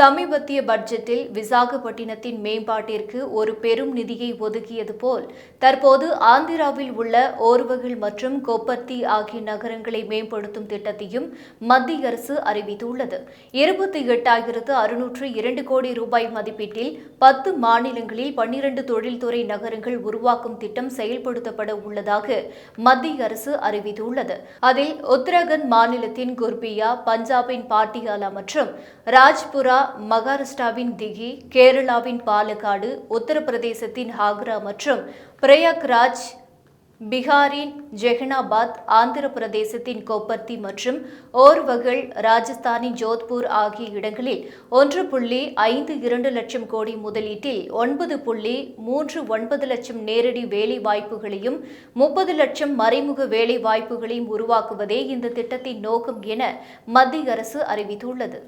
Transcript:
சமீபத்திய பட்ஜெட்டில் விசாகப்பட்டினத்தின் மேம்பாட்டிற்கு ஒரு பெரும் நிதியை ஒதுக்கியது போல் தற்போது ஆந்திராவில் உள்ள ஓர்வகில் மற்றும் கொப்பர்த்தி ஆகிய நகரங்களை மேம்படுத்தும் திட்டத்தையும் மத்திய அரசு அறிவித்துள்ளது. இருபத்தி எட்டாயிரத்து அறுநூற்று இரண்டு கோடி ரூபாய் மதிப்பீட்டில் பத்து மாநிலங்களில் பன்னிரண்டு தொழில்துறை நகரங்கள் உருவாக்கும் திட்டம் செயல்படுத்தப்பட உள்ளதாக மத்திய அரசு அறிவித்துள்ளது. அதில் உத்தரகண்ட் மாநிலத்தின் குர்பியா பஞ்சாபின் பாட்டியாலா மற்றும் ராஜ்புரா மகாராஷ்டிராவின் திகி கேரளாவின் பாலக்காடு உத்தரப்பிரதேசத்தின் ஹாக்ரா மற்றும் பிரயாக்ராஜ் பீகாரின் ஜெகனாபாத் ஆந்திர பிரதேசத்தின் கொப்பர்த்தி மற்றும் ஓர்வகல் ராஜஸ்தானின் ஜோத்பூர் ஆகிய இடங்களில் ஒன்று புள்ளி ஐந்து இரண்டு லட்சம் கோடி முதலீட்டில் ஒன்பது புள்ளி மூன்று ஒன்பது லட்சம் நேரடி வேலை வாய்ப்புகளையும் முப்பது லட்சம் மறைமுக வேலை வாய்ப்புகளையும் உருவாக்குவதே இந்த திட்டத்தின் நோக்கம் என மத்திய அரசு அறிவித்துள்ளது.